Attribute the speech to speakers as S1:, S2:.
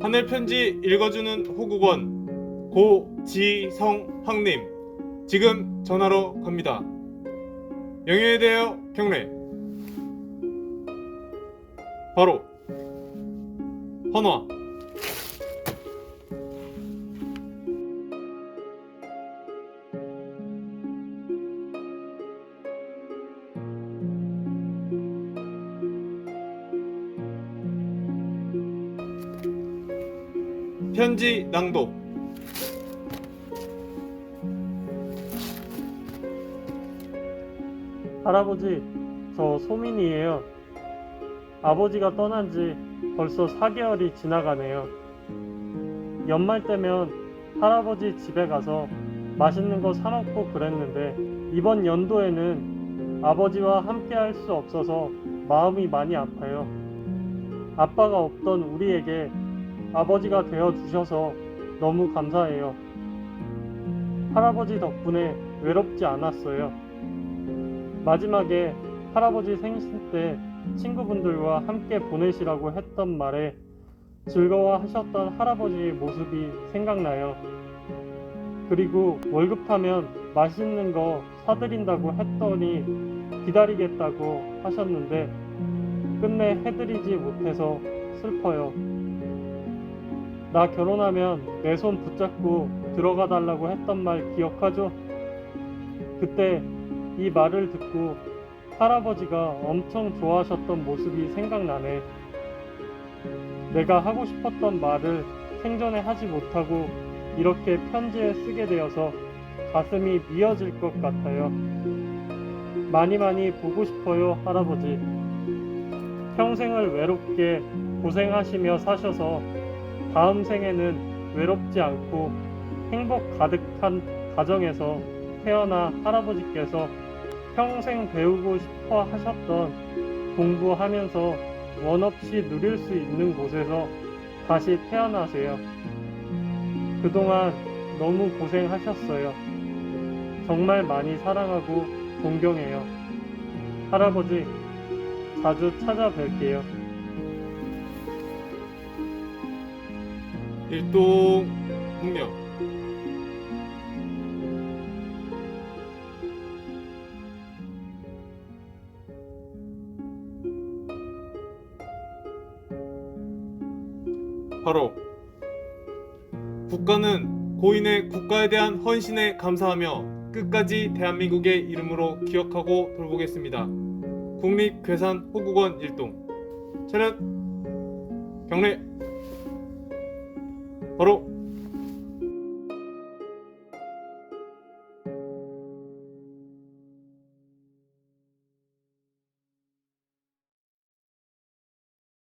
S1: 하늘 편지 읽어주는 호국원 고지성 황님 지금 전화로 갑니다. 영예에 대하여 경례. 바로 헌화. 편지 낭독.
S2: 할아버지, 저 소민이에요. 아버지가 떠난 지 벌써 4개월이 지나가네요. 연말 때면 할아버지 집에 가서 맛있는 거 사먹고 그랬는데 이번 연도에는 아버지와 함께 할 수 없어서 마음이 많이 아파요. 아빠가 없던 우리에게 아버지가 되어 주셔서 너무 감사해요. 할아버지 덕분에 외롭지 않았어요. 마지막에 할아버지 생신 때 친구분들과 함께 보내시라고 했던 말에 즐거워하셨던 할아버지의 모습이 생각나요. 그리고 월급 타면 맛있는 거 사드린다고 했더니 기다리겠다고 하셨는데 끝내 해드리지 못해서 슬퍼요. 나 결혼하면 내 손 붙잡고 들어가 달라고 했던 말 기억하죠? 그때 이 말을 듣고 할아버지가 엄청 좋아하셨던 모습이 생각나네. 내가 하고 싶었던 말을 생전에 하지 못하고 이렇게 편지에 쓰게 되어서 가슴이 미어질 것 같아요. 많이 많이 보고 싶어요, 할아버지. 평생을 외롭게 고생하시며 사셔서 다음 생에는 외롭지 않고 행복 가득한 가정에서 태어나 할아버지께서 평생 배우고 싶어 하셨던 공부하면서 원 없이 누릴 수 있는 곳에서 다시 태어나세요. 그동안 너무 고생하셨어요. 정말 많이 사랑하고 존경해요. 할아버지, 자주 찾아뵐게요.
S1: 일동 hun명. 바로 국가는 고인의 국가에 대한 헌신에 감사하며 끝까지 대한민국의 이름으로 기억하고 돌보겠습니다. 국립괴산 호국원 일동. 차렷. 경례 바로